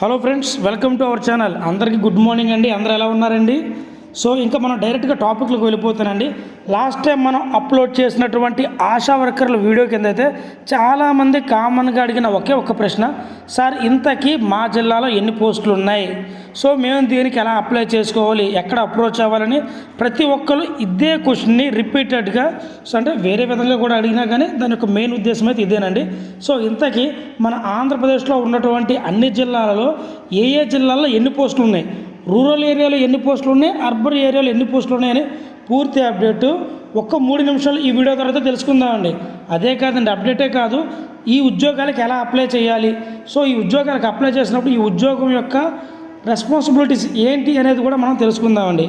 Hello friends welcome to our channel అందరికీ good morning అండి. అందరు ఎలా ఉన్నారండి? సో ఇంకా మనం డైరెక్ట్గా టాపిక్లకు వెళ్ళిపోతానండి. లాస్ట్ టైం మనం అప్లోడ్ చేసినటువంటి ఆశా వర్కర్ల వీడియో కింద అయితే చాలామంది కామన్గా అడిగిన ఒకే ఒక ప్రశ్న సార్ ఇంతకీ మా జిల్లాలో ఎన్ని పోస్టులు ఉన్నాయి సో మేము దీనికి ఎలా అప్లై చేసుకోవాలి? ఎక్కడ అప్రోచ్ అవ్వాలని? ప్రతి ఒక్కరు ఇదే క్వశ్చన్ని రిపీటెడ్గా సో అంటే వేరే విధంగా కూడా అడిగినా కానీ దాని యొక్క మెయిన్ ఉద్దేశం అయితే ఇదేనండి. సో ఇంతకీ మన ఆంధ్రప్రదేశ్లో ఉన్నటువంటి అన్ని జిల్లాలలో ఏ ఏ జిల్లాల్లో ఎన్ని పోస్టులు ఉన్నాయి రూరల్ ఏరియాలో ఎన్ని పోస్టులు ఉన్నాయి? అర్బన్ ఏరియాలో ఎన్ని పోస్టులు ఉన్నాయని పూర్తి అప్డేటు ఒక్క మూడు నిమిషాలు ఈ వీడియో తర్వాత తెలుసుకుందామండి. అదే కాదండి అప్డేటే కాదు. ఈ ఉద్యోగాలకు ఎలా అప్లై చేయాలి? సో ఈ ఉద్యోగాలకు అప్లై చేసినప్పుడు ఈ ఉద్యోగం యొక్క రెస్పాన్సిబిలిటీస్ ఏంటి అనేది కూడా మనం తెలుసుకుందామండి.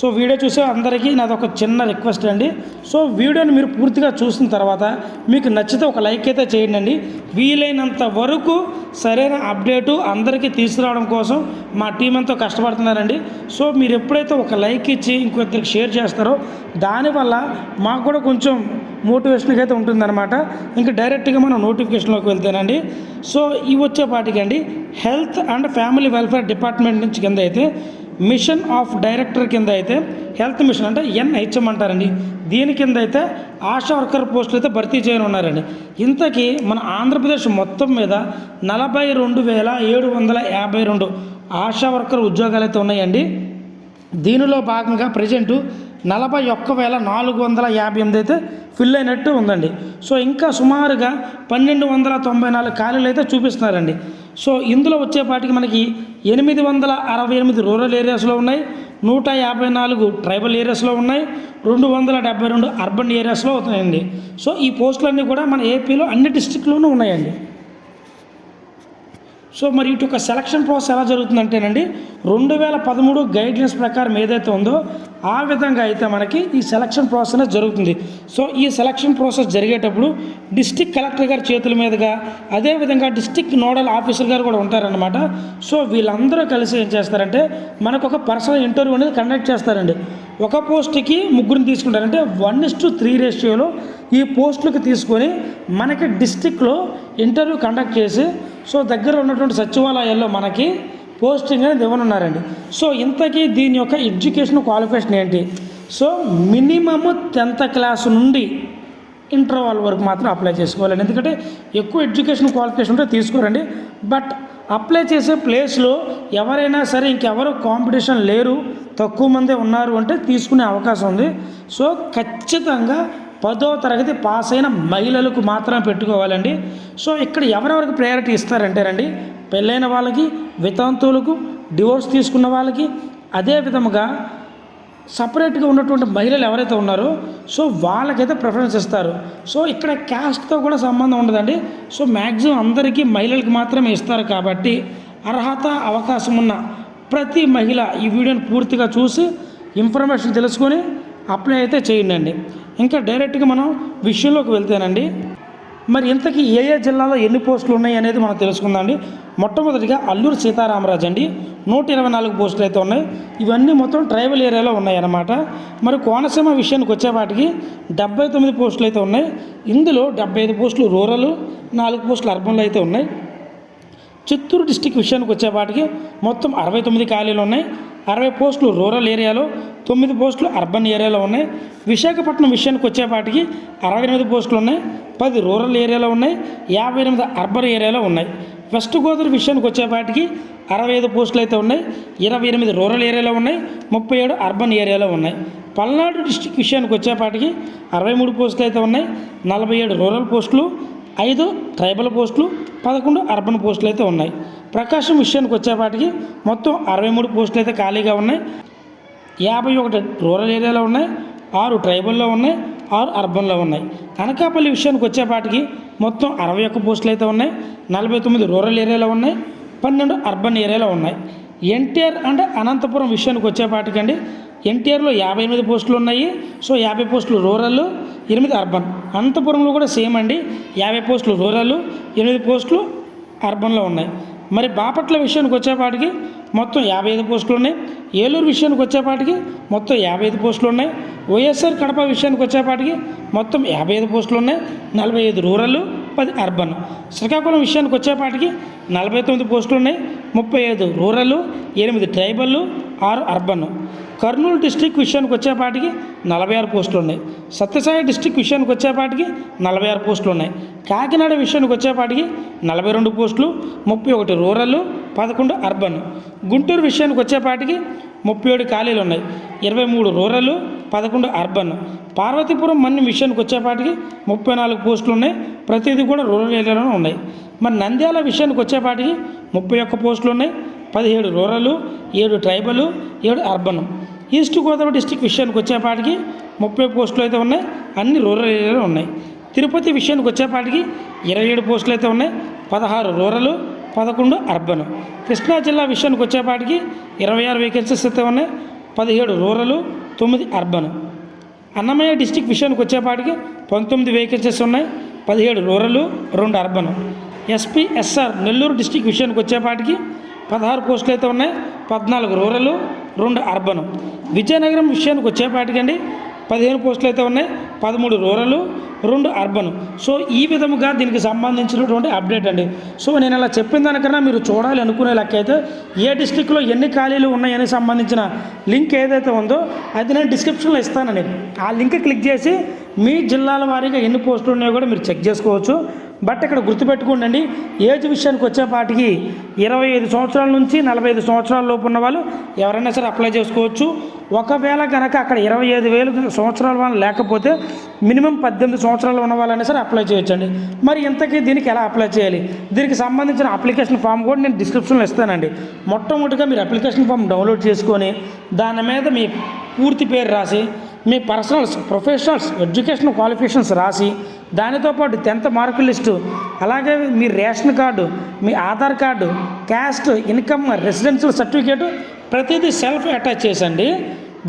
సో వీడియో చూసే అందరికీ నాది ఒక చిన్న రిక్వెస్ట్ అండి. సో వీడియోని మీరు పూర్తిగా చూసిన తర్వాత మీకు నచ్చితే ఒక లైక్ అయితే చేయండి. అండి వీలైనంత వరకు సరైన అప్డేటు అందరికీ తీసుకురావడం కోసం మా టీం ఎంతో కష్టపడుతున్నారండి. సో మీరు ఎప్పుడైతే ఒక లైక్ ఇచ్చి ఇంకొద్దరికి షేర్ చేస్తారో దానివల్ల మాకు కూడా కొంచెం మోటివేషన్గా అయితే ఉంటుందన్నమాట. ఇంకా డైరెక్ట్గా మనం నోటిఫికేషన్లోకి వెళ్తేనండి. సో ఇవి వచ్చేపాటికి అండి health and family welfare department నుంచి కింద అయితే మిషన్ ఆఫ్ డైరెక్టర్ కింద అయితే హెల్త్ మిషన్ అంటే ఎన్హెచ్ఎం అంటారండి. దీని కింద అయితే ఆశా వర్కర్ పోస్టులు అయితే భర్తీ చేయనున్నారండి ఇంతకీ మన ఆంధ్రప్రదేశ్ మొత్తం మీద నలభై రెండు వేల ఏడు వందల యాభై రెండు ఆశా వర్కర్ ఉద్యోగాలు అయితే ఉన్నాయండి. దీనిలో భాగంగా ప్రజెంటు నలభై ఒక్క వేల నాలుగు వందల యాభై ఎనిమిది అయితే ఫిల్ అయినట్టు ఉందండి. సో ఇంకా సుమారుగా పన్నెండు వందల తొంభై నాలుగు ఖాళీలు అయితే చూపిస్తున్నారండి. సో ఇందులో వచ్చేపాటికి మనకి ఎనిమిది వందల అరవై ఎనిమిది రూరల్ ఏరియాస్లో ఉన్నాయి. నూట యాభై నాలుగు ట్రైబల్ ఏరియాస్లో ఉన్నాయి. రెండు వందల డెబ్బై రెండు అర్బన్ ఏరియాస్లో అవుతున్నాయండి సో ఈ పోస్టులన్నీ కూడా మన ఏపీలో అన్ని డిస్టిక్లోనూ ఉన్నాయండి. సో మరి ఇటు ఒక సెలక్షన్ ప్రాసెస్ ఎలా జరుగుతుందంటేనండి రెండు వేల పదమూడు గైడ్లైన్స్ ప్రకారం ఏదైతే ఉందో ఆ విధంగా అయితే మనకి ఈ సెలక్షన్ ప్రాసెస్ అనేది జరుగుతుంది. సో ఈ సెలక్షన్ ప్రాసెస్ జరిగేటప్పుడు డిస్టిక్ కలెక్టర్ గారి చేతుల మీదుగా అదేవిధంగా డిస్టిక్ నోడల్ ఆఫీసర్ గారు కూడా ఉంటారనమాట సో వీళ్ళందరూ కలిసి ఏం చేస్తారంటే మనకు ఒక పర్సనల్ ఇంటర్వ్యూ అనేది కండక్ట్ చేస్తారండి. ఒక పోస్ట్కి ముగ్గురిని తీసుకుంటారు. అంటే వన్ ఇస్ టు త్రీ రేషియోలో ఈ పోస్టులకు తీసుకొని మనకి డిస్టిక్లో ఇంటర్వ్యూ కండక్ట్ చేసి సో దగ్గర ఉన్నటువంటి సచివాలయాల్లో మనకి పోస్టింగ్ అనేది ఇవ్వనున్నారండి. సో ఇంతకీ దీని యొక్క ఎడ్యుకేషన్ క్వాలిఫికేషన్ ఏంటి? సో మినిమమ్ టెన్త్ క్లాస్ నుండి ఇంటర్వాల్ వరకు మాత్రం అప్లై చేసుకోవాలండి. ఎందుకంటే ఎక్కువ ఎడ్యుకేషన్ క్వాలిఫికేషన్ ఉంటే తీసుకోరండి. బట్ అప్లై చేసే ప్లేస్లో ఎవరైనా సరే ఇంకెవరు కాంపిటీషన్ లేరు తక్కువ మందే ఉన్నారు అంటే తీసుకునే అవకాశం ఉంది. సో ఖచ్చితంగా పదో తరగతి పాస్ అయిన మహిళలకు మాత్రమే పెట్టుకోవాలండి. సో ఇక్కడ ఎవరెవరికి ప్రయారిటీ ఇస్తారంటేనండి పెళ్ళైన వాళ్ళకి వితంతువులకు డివోర్స్ తీసుకున్న వాళ్ళకి అదే విధముగా సపరేట్గా ఉన్నటువంటి మహిళలు ఎవరైతే ఉన్నారో సో వాళ్ళకైతే ప్రిఫరెన్స్ ఇస్తారు. సో ఇక్కడ క్యాస్ట్తో కూడా సంబంధం ఉండదండి. సో మ్యాక్సిమం అందరికీ మహిళలకు మాత్రమే ఇస్తారు కాబట్టి అర్హత అవకాశం ఉన్న ప్రతి మహిళ ఈ వీడియోని పూర్తిగా చూసి ఇన్ఫర్మేషన్ తెలుసుకొని అప్లై అయితే చేయండి ఇంకా డైరెక్ట్గా మనం విషయంలోకి వెళ్తేనండి మరి ఇంతకీ ఏ ఏ జిల్లాలో ఎన్ని పోస్టులు ఉన్నాయి అనేది మనం తెలుసుకుందామండి. మొట్టమొదటిగా అల్లూరు సీతారామరాజు అండి నూట ఇరవై నాలుగు పోస్టులు అయితే ఉన్నాయి. ఇవన్నీ మొత్తం ట్రైబల్ ఏరియాలో ఉన్నాయి అన్నమాట మరి కోనసీమ విషయానికి వచ్చేపాటికి డెబ్బై తొమ్మిది పోస్టులు అయితే ఉన్నాయి. ఇందులో డెబ్బై ఐదు పోస్టులు రూరల్ నాలుగు పోస్టులు అర్బన్లో అయితే ఉన్నాయి. చిత్తూరు డిస్టిక్ విషయానికి వచ్చేపాటికి మొత్తం అరవై తొమ్మిది ఖాళీలు ఉన్నాయి. అరవై పోస్టులు రూరల్ ఏరియాలో తొమ్మిది పోస్టులు అర్బన్ ఏరియాలో ఉన్నాయి. విశాఖపట్నం విషయానికి వచ్చేపాటికి అరవై ఎనిమిది పోస్టులు ఉన్నాయి. పది రూరల్ ఏరియాలో ఉన్నాయి. యాభై ఎనిమిది అర్బన్ ఏరియాలో ఉన్నాయి. వెస్ట్ గోదావరి విషయానికి వచ్చేపాటికి అరవై ఐదు పోస్టులు అయితే ఉన్నాయి. ఇరవై ఎనిమిది రూరల్ ఏరియాలో ఉన్నాయి. ముప్పై ఏడు అర్బన్ ఏరియాలో ఉన్నాయి. పల్నాడు డిస్టిక్ విషయానికి వచ్చేపాటికి అరవై మూడు పోస్టులు అయితే ఉన్నాయి. నలభై ఏడు రూరల్ పోస్టులు ఐదు ట్రైబల్ పోస్టులు పదకొండు అర్బన్ పోస్టులు అయితే ఉన్నాయి. ప్రకాశం విషయానికి వచ్చేపాటికి మొత్తం అరవై మూడు పోస్టులు అయితే ఖాళీగా ఉన్నాయి. యాభై ఒకటి రూరల్ ఏరియాలో ఉన్నాయి. ఆరు ట్రైబల్లో ఉన్నాయి. ఆరు అర్బన్లో ఉన్నాయి. అనకాపల్లి విషయానికి వచ్చేపాటికి మొత్తం అరవై ఒక్క పోస్టులు అయితే ఉన్నాయి. నలభై తొమ్మిది రూరల్ ఏరియాలో ఉన్నాయి. పన్నెండు అర్బన్ ఏరియాలో ఉన్నాయి. ఎన్టీఆర్ అంటే అనంతపురం విషయానికి వచ్చేపాటికండి. ఎన్టీఆర్లో యాభై ఎనిమిది పోస్టులు ఉన్నాయి. సో యాభై పోస్టులు రూరల్ ఎనిమిది అర్బన్. అనంతపురంలో కూడా సేమ్ అండి. యాభై పోస్టులు రూరల్ ఎనిమిది పోస్టులు అర్బన్లో ఉన్నాయి. మరి బాపట్ల విషయానికి వచ్చేపాటికి మొత్తం యాభై ఐదు పోస్టులు ఉన్నాయి. ఏలూరు విషయానికి వచ్చేపాటికి మొత్తం యాభై ఐదు పోస్టులు ఉన్నాయి. వైఎస్ఆర్ కడప విషయానికి వచ్చేపాటికి మొత్తం యాభై ఐదు పోస్టులు ఉన్నాయి. నలభై ఐదు రూరల్ పది అర్బన్. శ్రీకాకుళం విషయానికి వచ్చేపాటికి నలభై తొమ్మిది పోస్టులు ఉన్నాయి. ముప్పై ఐదు రూరల్ ఎనిమిది ట్రైబల్ ఆరు అర్బన్. కర్నూలు డిస్టిక్ విషయానికి వచ్చేపాటికి నలభై ఆరు పోస్టులు ఉన్నాయి. సత్యసాయి డిస్టిక్ విషయానికి వచ్చేపాటికి నలభై ఆరు పోస్టులు ఉన్నాయి. కాకినాడ విషయానికి వచ్చేపాటికి నలభై రెండు పోస్టులు ముప్పై ఒకటి రూరల్ పదకొండు అర్బన్. గుంటూరు విషయానికి వచ్చేపాటికి ముప్పై ఏడు ఖాళీలు ఉన్నాయి. ఇరవై మూడు రూరల్ పదకొండు అర్బన్. పార్వతీపురం మన్యం విషయానికి వచ్చేపాటికి ముప్పై నాలుగు పోస్టులు ఉన్నాయి. ప్రతిదీ కూడా రూరల్ ఏరియాలోనే ఉన్నాయి. మరి నంద్యాల విషయానికి వచ్చేపాటికి ముప్పై ఒక్క పోస్టులు ఉన్నాయి. పదిహేడు రూరల్ ఏడు ట్రైబల్ ఏడు అర్బన్. ఈస్ట్ గోదావరి డిస్టిక్ విషయానికి వచ్చేపాటికి ముప్పై పోస్టులు అయితే ఉన్నాయి అన్ని రూరల్ ఏరియాలో ఉన్నాయి. తిరుపతి విషయానికి వచ్చేపాటికి ఇరవై ఏడు పోస్టులు అయితే ఉన్నాయి పదహారు రూరల్ పదకొండు అర్బన్. కృష్ణా జిల్లా విషయానికి వచ్చేపాటికి ఇరవై ఆరు వేకెన్సీస్ అయితే ఉన్నాయి పదిహేడు రూరల్ తొమ్మిది అర్బన్. అన్నమయ్య డిస్టిక్ విషయానికి వచ్చేపాటికి పంతొమ్మిది వేకెన్సీస్ ఉన్నాయి పదిహేడు రూరల్ రెండు urban. SP SR Nellore district విషయానికి వచ్చేపాటికి పదహారు పోస్టులు అయితే ఉన్నాయి పద్నాలుగు రూరల్ రెండు అర్బన్. విజయనగరం విషయానికి వచ్చేపాటికండి పదిహేను పోస్టులు అయితే ఉన్నాయి. పదమూడు రూరల్ రెండు అర్బన్. సో ఈ విధముగా దీనికి సంబంధించినటువంటి అప్డేట్ అండి. సో నేను ఇలా చెప్పిన దానికన్నా మీరు చూడాలి అనుకునే లెక్క అయితే ఏ డిస్టిక్లో ఎన్ని ఖాళీలు ఉన్నాయని సంబంధించిన లింక్ ఏదైతే ఉందో అది నేను డిస్క్రిప్షన్లో ఇస్తానండి. ఆ లింక్ క్లిక్ చేసి మీ జిల్లాల వారీగా ఎన్ని పోస్టులు ఉన్నాయో కూడా మీరు చెక్ చేసుకోవచ్చు. బట్ ఇక్కడ గుర్తుపెట్టుకోండి ఏజ్ విషయానికి వచ్చేపాటికి ఇరవై ఐదు సంవత్సరాల నుంచి నలభై ఐదు సంవత్సరాల లోపు ఉన్న వాళ్ళు ఎవరైనా సరే అప్లై చేసుకోవచ్చు. ఒకవేళ కనుక అక్కడ ఇరవై ఐదు వేలు సంవత్సరాల వాళ్ళు లేకపోతే మినిమం పద్దెనిమిది సంవత్సరాలు ఉన్న వాళ్ళైనా సరే అప్లై చేయొచ్చండి. మరి ఇంతకీ దీనికి ఎలా అప్లై చేయాలి? దీనికి సంబంధించిన అప్లికేషన్ ఫామ్ కూడా నేను డిస్క్రిప్షన్లో ఇస్తానండి. మొట్టమొదటిగా మీరు అప్లికేషన్ ఫామ్ డౌన్లోడ్ చేసుకొని దాని మీద మీ పూర్తి పేరు రాసి మీ పర్సనల్స్ ప్రొఫెషనల్స్ ఎడ్యుకేషన్ క్వాలిఫికేషన్స్ రాసి దానితో పాటు టెన్త్ మార్కు లిస్టు అలాగే మీ రేషన్ కార్డు మీ Aadhaar card caste income residential certificate ప్రతిదీ సెల్ఫ్ అటాచ్ చేసండి.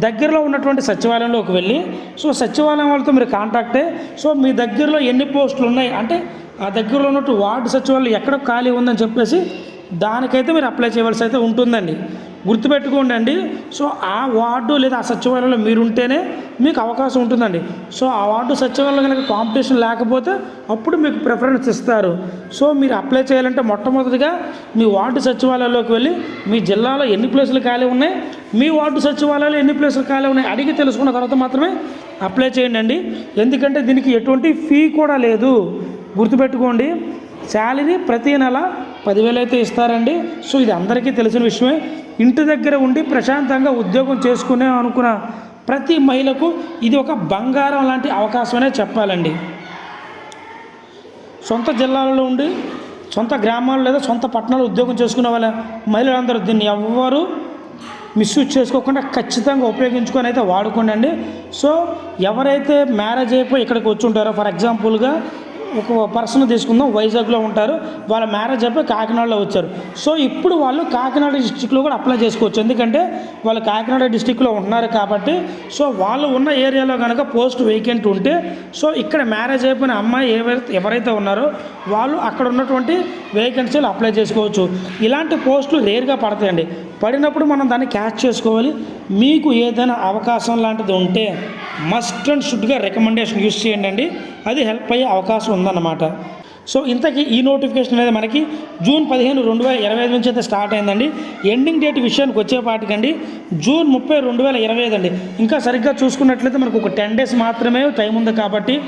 దగ్గరలో ఉన్నటువంటి సచివాలయంలోకి వెళ్ళి సో సచివాలయం వాళ్ళతో మీరు కాంటాక్టే సో మీ దగ్గరలో ఎన్ని పోస్టులు ఉన్నాయి? అంటే ఆ దగ్గరలో ఉన్నట్టు వార్డు సచివాలయం ఎక్కడ ఖాళీ ఉందని చెప్పేసి దానికైతే మీరు అప్లై చేయవలసి అయితే ఉంటుందండి. గుర్తుపెట్టుకోండి అండి సో ఆ వార్డు లేదా ఆ సచివాలయంలో మీరు ఉంటేనే మీకు అవకాశం ఉంటుందండి. సో ఆ వార్డు సచివాలయంలో కనుక కాంపిటీషన్ లేకపోతే అప్పుడు మీకు ప్రిఫరెన్స్ ఇస్తారు. సో మీరు అప్లై చేయాలంటే మొట్టమొదటిగా మీ వార్డు సచివాలయంలోకి వెళ్ళి మీ జిల్లాలో ఎన్ని ప్లేసులు ఖాళీ ఉన్నాయి మీ వార్డు సచివాలయంలో ఎన్ని ప్లేసులు ఖాళీ ఉన్నాయి అడిగి తెలుసుకున్న తర్వాత మాత్రమే అప్లై చేయండి అండి ఎందుకంటే దీనికి ఎటువంటి ఫీ కూడా లేదు. గుర్తుపెట్టుకోండి. శాలరీ ప్రతి నెల పదివేలు అయితే ఇస్తారండి. సో ఇది అందరికీ తెలిసిన విషయమే. ఇంటి దగ్గర ఉండి ప్రశాంతంగా ఉద్యోగం చేసుకునే అనుకున్న ప్రతి మహిళకు ఇది ఒక బంగారం లాంటి అవకాశమనే చెప్పాలండి. సొంత జిల్లాలలో ఉండి సొంత గ్రామాలు లేదా సొంత పట్టణాల్లో ఉద్యోగం చేసుకునే వాళ్ళ మహిళలందరూ దీన్ని ఎవ్వరూ మిస్యూజ్ చేసుకోకుండా ఖచ్చితంగా ఉపయోగించుకొని అయితే వాడుకోండి సో ఎవరైతే మ్యారేజ్ అయిపోయి ఇక్కడికి వచ్చి ఉంటారో ఫర్ ఎగ్జాంపుల్గా ఒక పర్సన్ తీసుకుందాం వైజాగ్లో ఉంటారు వాళ్ళ మ్యారేజ్ అయిపోయి కాకినాడలో వచ్చారు. సో ఇప్పుడు వాళ్ళు కాకినాడ డిస్టిక్లో కూడా అప్లై చేసుకోవచ్చు. ఎందుకంటే వాళ్ళు కాకినాడ డిస్టిక్లో ఉన్నారు కాబట్టి సో వాళ్ళు ఉన్న ఏరియాలో కనుక పోస్ట్ వేకెంట్ ఉంటే సో ఇక్కడ మ్యారేజ్ అయిపోయిన అమ్మాయి ఎవరైతే ఎవరైతే ఉన్నారో వాళ్ళు అక్కడ ఉన్నటువంటి వేకెన్సీలు అప్లై చేసుకోవచ్చు. ఇలాంటి పోస్టులు రేర్గా పడతాయండి. పడినప్పుడు మనం దాన్ని క్యాచ్ చేసుకోవాలి. మీకు ఏదైనా అవకాశం లాంటిది ఉంటే మస్ట్ అండ్ షుడ్గా రికమెండేషన్ యూస్ చేయండి అండి. అది హెల్ప్ అయ్యే అవకాశం ఉందన్నమాట. సో ఇంతకీ ఈ నోటిఫికేషన్ అనేది మనకి జూన్ పదిహేను రెండు వేల ఇరవై ఐదు నుంచి అయితే స్టార్ట్ అయిందండి. ఎండింగ్ డేట్ విషయానికి వచ్చేపాటికండి. జూన్ ముప్పై రెండు వేల ఇరవై ఐదు అండి. ఇంకా సరిగ్గా చూసుకున్నట్లయితే మనకు ఒక టెన్ డేస్ మాత్రమే టైం ఉంది కాబట్టి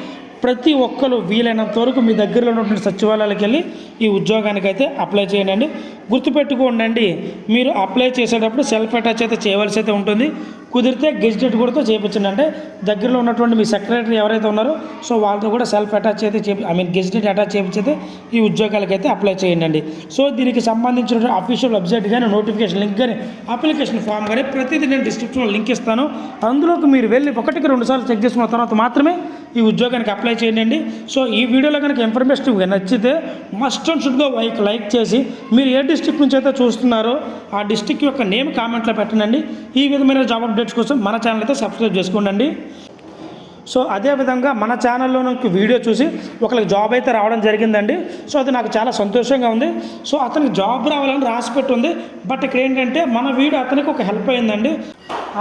ప్రతి ఒక్కరు వీలైనంత వరకు మీ దగ్గరలో ఉన్నటువంటి సచివాలయాలకు వెళ్ళి ఈ ఉద్యోగానికైతే అప్లై చేయండి. గుర్తుపెట్టుకోండి మీరు అప్లై చేసేటప్పుడు సెల్ఫ్ అటాచ్ అయితే చేయవలసి అయితే ఉంటుంది. కుదిరితే గెజిటెడ్ కూడా చేయించండి. అంటే దగ్గరలో ఉన్నటువంటి మీ సెక్రటరీ ఎవరైతే ఉన్నారో సో వాళ్ళతో కూడా సెల్ఫ్ అటాచ్ అయితే చేపి ఐ మీన్ గెజిటెడ్ అటాచ్ చేయించితే ఈ ఉద్యోగాలకి అయితే అప్లై చేయండి. సో దీనికి సంబంధించిన అఫీషియల్ వెబ్సైట్ కానీ నోటిఫికేషన్ లింక్ కానీ అప్లికేషన్ ఫామ్ కానీ ప్రతిదీ నేను డిస్క్రిప్షన్లో లింక్ ఇస్తాను. అందులోకి మీరు వెళ్ళి ఒకటికి రెండు సార్లు చెక్ చేసుకున్న తర్వాత మాత్రమే ఈ ఉద్యోగానికి అప్లై చేయండి. సో ఈ వీడియోలో కనుక ఇన్ఫర్మేషన్ నచ్చితే మస్ట్ అండ్ షుడ్గా లైక్ లైక్ చేసి మీరు ఏ డిస్టిక్ నుంచి అయితే చూస్తున్నారో ఆ డిస్టిక్ యొక్క నేమ్ కామెంట్లో పెట్టండి ఈ విధమైన జాబ్ అప్డేట్స్ కోసం మన ఛానల్ అయితే సబ్స్క్రైబ్ చేసుకోండి సో అదేవిధంగా మన ఛానల్లో నాకు వీడియో చూసి ఒకరికి జాబ్ అయితే రావడం జరిగిందండి. సో అది నాకు చాలా సంతోషంగా ఉంది. సో అతనికి జాబ్ రావాలని రాసి ఉంది బట్ ఇక్కడ ఏంటంటే మన వీడియో అతనికి ఒక హెల్ప్ అయిందండి.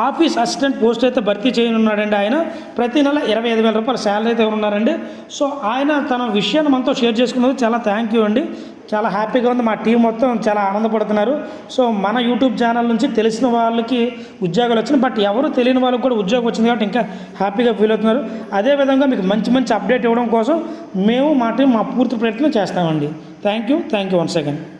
ఆఫీస్ అసిస్టెంట్ పోస్ట్ అయితే భర్తీ చేయనున్నాడండి ఆయన. ప్రతి నెల ఇరవై ఐదు వేల రూపాయల శాలరీ అయితే ఉన్నారండి సో ఆయన తన విషయాన్ని మనతో షేర్ చేసుకున్నది చాలా థ్యాంక్ యూ అండి. చాలా హ్యాపీగా ఉంది. మా టీం మొత్తం చాలా ఆనందపడుతున్నారు. సో మన యూట్యూబ్ ఛానల్ నుంచి తెలిసిన వాళ్ళకి ఉద్యోగాలు వచ్చినాయి. బట్ ఎవరు తెలియని వాళ్ళకి కూడా ఉద్యోగం వచ్చింది కాబట్టి ఇంకా హ్యాపీగా ఫీల్ అవుతున్నారు. అదేవిధంగా మీకు మంచి మంచి అప్డేట్ ఇవ్వడం కోసం మేము మా టీం మా పూర్తి ప్రయత్నం చేస్తామండి. Thank you. Thank you one second